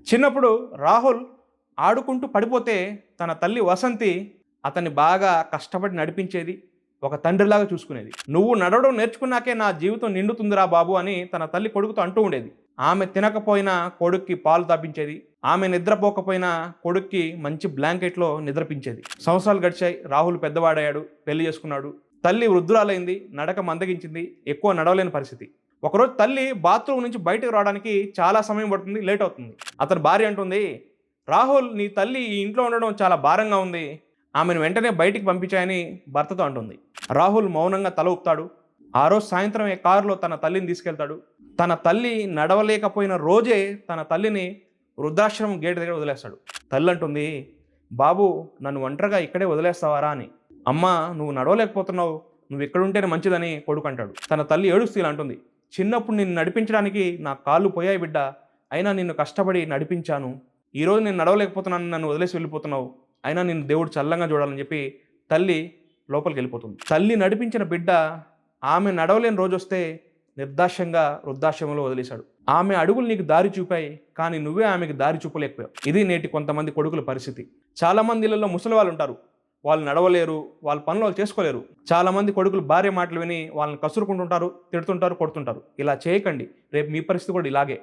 చిన్నప్పుడు రాహుల్ ఆడుకుంటూ పడిపోతే తన తల్లి వసంతి అతన్ని బాగా కష్టపడి నడిపించేది ఒక తండ్రిలాగా చూసుకునేది. నువ్వు నడవడం నేర్చుకున్నాకే నా జీవితం నిండుతుందిరా బాబు అని తన తల్లి కొడుకుతో అంటూ ఉండేది. ఆమె తినకపోయినా కొడుక్కి పాలు తాపించేది. ఆమె నిద్రపోకపోయినా కొడుక్కి మంచి బ్లాంకెట్లో నిద్రపించేది. సంవత్సరాలు గడిచాయి. రాహుల్ పెద్దవాడయ్యాడు పెళ్ళి చేసుకున్నాడు. తల్లి వృద్ధురాలైంది నడక మందగించింది ఎక్కువ నడవలేని పరిస్థితి. ఒకరోజు తల్లి బాత్రూమ్ నుంచి బయటకు రావడానికి చాలా సమయం పడుతుంది లేట్ అవుతుంది. అతని భార్య అంటుంది రాహుల్ నీ తల్లి ఈ ఇంట్లో ఉండడం చాలా భారంగా ఉంది. ఆమెను వెంటనే బయటికి పంపించాయని భర్తతో అంటుంది. రాహుల్ మౌనంగా తల ఊపుతాడు. ఆ రోజు సాయంత్రమే కారులో తన తల్లిని తీసుకెళ్తాడు. తన తల్లి నడవలేకపోయిన రోజే తన తల్లిని వృద్ధాశ్రమం గేట్ దగ్గర వదిలేస్తాడు. తల్లి అంటుంది బాబు నన్ను ఒంటరిగా ఇక్కడే వదిలేస్తావారా అని. అమ్మ నువ్వు నడవలేకపోతున్నావు. నువ్వు ఇక్కడ ఉంటేనే మంచిదని కొడుకు అంటాడు. తన తల్లి ఏడుస్తూ ఇలా అంటుంది చిన్నప్పుడు నిన్ను నడిపించడానికి నా కాళ్ళు పోయాయి బిడ్డ. అయినా నిన్ను కష్టపడి నడిపించాను. ఈరోజు నేను నడవలేకపోతున్నాను నన్ను వదిలేసి వెళ్ళిపోతున్నావు. అయినా నిన్ను దేవుడు చల్లంగా చూడాలని చెప్పి తల్లి లోపలికి వెళ్ళిపోతుంది. తల్లి నడిపించిన బిడ్డ ఆమె నడవలేని రోజు వస్తే నిర్దాక్ష్యంగా వృద్ధాశ్రమంలో వదిలేశాడు. ఆమె అడుగులు నీకు దారి చూపాయి కానీ నువ్వే ఆమెకి దారి చూపలేకపోయావు. ఇది నేటి కొంతమంది కొడుకుల పరిస్థితి. చాలా మంది ముసలి వాళ్ళు ఉంటారు. వాళ్ళు నడవలేరు వాళ్ళ పనులు వాళ్ళు చేసుకోలేరు. చాలామంది కొడుకులు భార్య మాటలు విని వాళ్ళని కసురుకుంటుంటారు తిడుతుంటారు కొడుతుంటారు. ఇలా చేయకండి. రేపు మీ పరిస్థితి కూడా ఇలాగే.